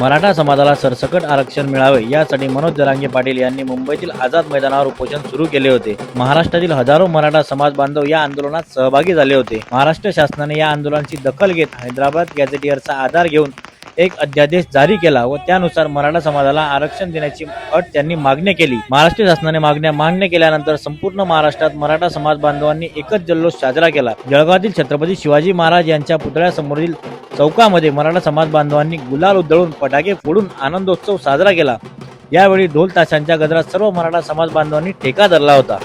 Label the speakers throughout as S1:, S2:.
S1: मराठा समाजाला सरसकट आरक्षण मिळावे यासाठी मनोज जरांगे पाटील यांनी मुंबईतील आझाद मैदानावर उपोषण सुरू केले होते. महाराष्ट्रातील हजारो मराठा समाज बांधव या आंदोलनात सहभागी झाले होते. महाराष्ट्र शासनाने या आंदोलनाची दखल घेत हैदराबाद गॅझेटियरचा आधार घेऊन एक अध्यादेश जारी केला व त्यानुसार मराठा समाजाला आरक्षण देण्याची अट त्यांनी मागणी केली. महाराष्ट्र शासनाने मागण्या मान्य केल्यानंतर संपूर्ण महाराष्ट्रात मराठा समाज बांधवांनी एकच जल्लोष साजरा केला. जळगावातील छत्रपती शिवाजी महाराज यांच्या पुतळ्यासमोरील चौकामध्ये मराठा समाज बांधवांनी गुलाल उधळून फटाके फोडून आनंदोत्सव साजरा केला. यावेळी ढोल ताशांच्या गजरात सर्व मराठा समाज बांधवांनी ठेका धरला होता.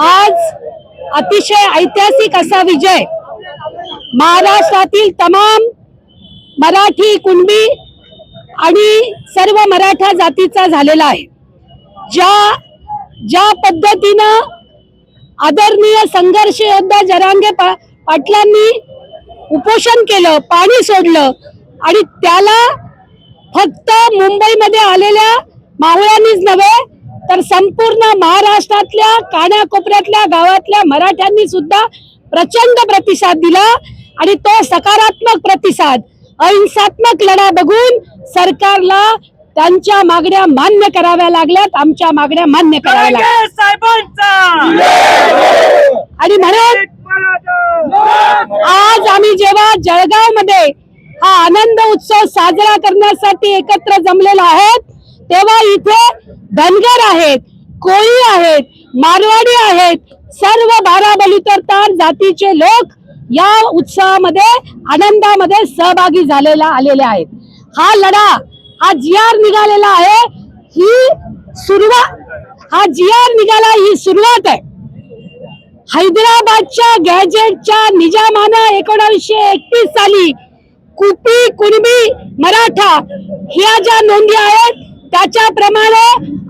S2: आज अतिशय ऐतिहासिक असा विजय. महाराष्ट्रातील तमाम मराठी कुणबी आणि सर्व मराठा जातीचा झालेला आहे. ज्या ज्या पद्धतीनं आदरणीय संघर्ष योद्धा जरांगे पा पाटलांनी उपोषण केलं पाणी सोडलं आणि त्याला फक्त मुंबईमध्ये आलेल्या मावळ्यांनीच नव्हे तर संपूर्ण महाराष्ट्रातल्या कानाकोपऱ्यातल्या गावातल्या मराठ्यांनी सुद्धा प्रचंड प्रतिसाद दिला आणि तो सकारात्मक प्रतिसाद अहिंसात्मक लढा बघून सरकारला त्यांच्या मागण्या मान्य कराव्या लागल्यात आमच्या मागण्या मान्य कराव्या लागल्यात. आणि म्हणून आज आम्ही जेव्हा जळगावमध्ये हा आनंद उत्सव साजरा करण्यासाठी एकत्र जमलेलो आहोत तेव्हा इथे धनगर आहेत कोळी आहेत मारवाडी आहेत सर्व बारा बलुतेरतार जातीचे लोक या उत्सवामध्ये आनंदामध्ये सहभागी झालेला आलेले आहेत. हा लढा हा जी आर निघालेला आहे. ही सुरुवात हा जी आर निघाला ही सुरुवात आहे. हैदराबादच्या गॅजेटच्या निजामानं एकोणावीसशे एकतीस साली कुपी कुणबी मराठा ह्या ज्या नोंदी आहेत त्याच्याप्रमाणे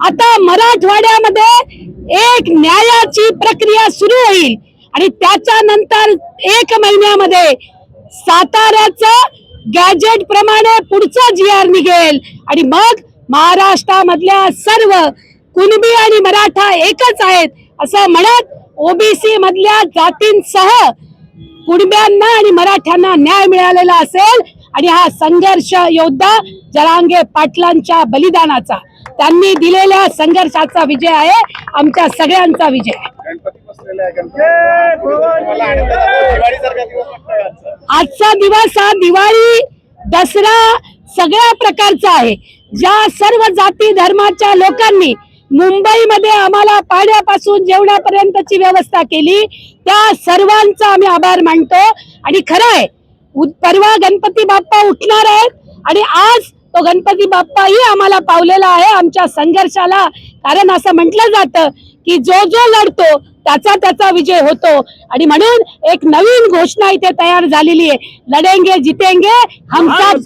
S2: आता मराठवाड्यामध्ये एक न्यायाची प्रक्रिया सुरू होईल. आणि त्याच्यानंतर एक महिन्यामध्ये साताऱ्याचं गॅजेट प्रमाणे पुढचा जी आर निघेल. आणि मग महाराष्ट्रामधल्या सर्व कुणबी आणि मराठा एकच आहेत असं म्हणत ओबीसी मधल्या जातींसह कुणब्यांना आणि मराठ्यांना न्याय मिळालेला असेल. आणि हा संघर्ष योद्धा जरांगे पाटलांच्या बलिदानाचा. त्यांनी दिलेल्या संघर्षाचा विजय आहे आमच्या सगळ्यांचा विजय आहे.
S3: आजचा.
S2: दिवस हा दिवाळी दसरा सगळ्या प्रकारचा आहे. ज्या सर्व जाती धर्माच्या लोकांनी मुंबईमध्ये आम्हाला पाण्यापासून जेवणापर्यंतची व्यवस्था केली त्या सर्वांचा आम्ही आभार मानतो. आणि खरं आहे परवा गणपती बाप्पा उठणार आहेत आणि आज तो गणपती बाप्पाही आम्हाला पावलेला आहे आमच्या संघर्षाला. कारण असं म्हटलं जातं की जो जो लढतो त्याचा त्याचा विजय होतो. आणि म्हणून एक नवीन घोषणा इथे तयार झालेली आहे. लढेंगे जितेंगे हम सब